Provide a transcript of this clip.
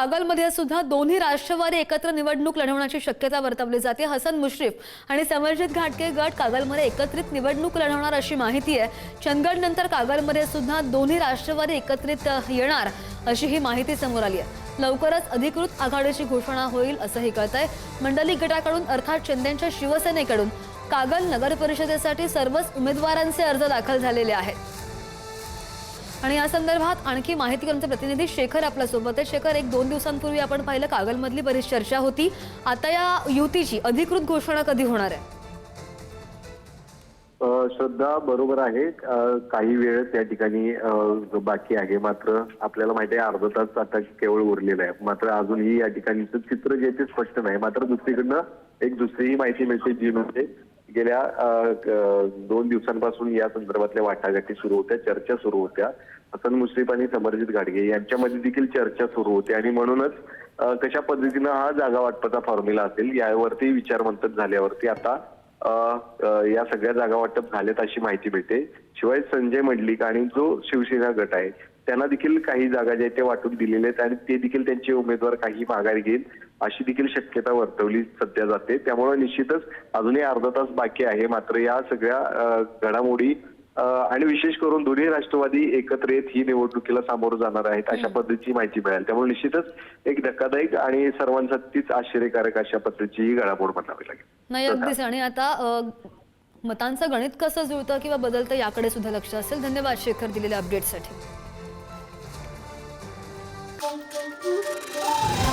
कागलमध्ये सुद्धा दोन्ही राष्ट्रवादी एकत्र निवडणूक लढवण्याची शक्यता वर्तवली जाते. हसन मुश्रीफ आणि समरजित घाटके गट कागलमध्ये एकत्रित निवडणूक लढवणार अशी माहिती आहे. चंदगड नंतर कागलमध्ये सुद्धा दोन्ही राष्ट्रवादी एकत्रित येणार अशी ही माहिती समोर आली आहे. लवकरच अधिकृत आघाडीची घोषणा होईल असंही कळत आहे मंडलिक गटाकडून अर्थात शिंदेच्या शिवसेनेकडून कागल नगर परिषदेसाठी सर्वच उमेदवारांचे अर्ज दाखल झालेले आहेत. आणि या संदर्भात आणखी माहिती आमचे प्रतिनिधी शेखर आपल्यासोबत आहे शेखर एक दोन दिवसांपूर्वी आपण पाहिलं कागलमधली बरीच चर्चा होती. आता या युतीची अधिकृत घोषणा कधी होणार आहे? श्रद्धा बरोबर आहे. काही वेळ त्या ठिकाणी बाकी आहे. मात्र आपल्याला माहिती आहे अर्धा तास आता केवळ उरलेला आहे. मात्र अजूनही या ठिकाणीचं चित्र जे ते स्पष्ट नाही. मात्र दुसरीकडनं एक दुसरीही माहिती मिळते जी म्हणजे गेल्या दोन दिवसांपासून या संदर्भातल्या वाटाघाटी सुरू होत्या चर्चा सुरू होत्या. हसन मुश्रीफ आणि समरजित गाडगे यांच्यामध्ये देखील चर्चा सुरू होती आणि म्हणूनच कशा पद्धतीनं हा जागा वाटपाचा फॉर्म्युला असेल यावरती विचारमंथन झाल्यावरती आता या सगळ्या जागा वाटप झाल्यात अशी माहिती मिळते. शिवाय संजय मंडलिक आणि जो शिवसेना गट आहे त्यांना देखील काही जागा ज्या आहेत त्या वाटून दिलेल्या आहेत आणि ते देखील त्यांचे उमेदवार काही माघारी घेईल अशी देखील शक्यता वर्तवली सध्या जाते. त्यामुळे निश्चितच अजूनही अर्धा तास बाकी आहे. मात्र या सगळ्या घडामोडी आणि विशेष करून दोन्ही राष्ट्रवादी एकत्र येत ही निवडणुकीला सामोरं जाणार आहेत अशा पद्धतीची माहिती मिळेल. त्यामुळे निश्चितच एक धक्कादायक आणि सर्वांसाठीच आश्चर्यकारक अशा पद्धतीची ही घडामोड म्हणावी लागेल. नाही अगदीच. आणि आता मतांचं गणित कसं जुळतं किंवा बदलतं याकडे सुद्धा लक्ष असेल. धन्यवाद शेखर दिलेल्या अपडेटसाठी Música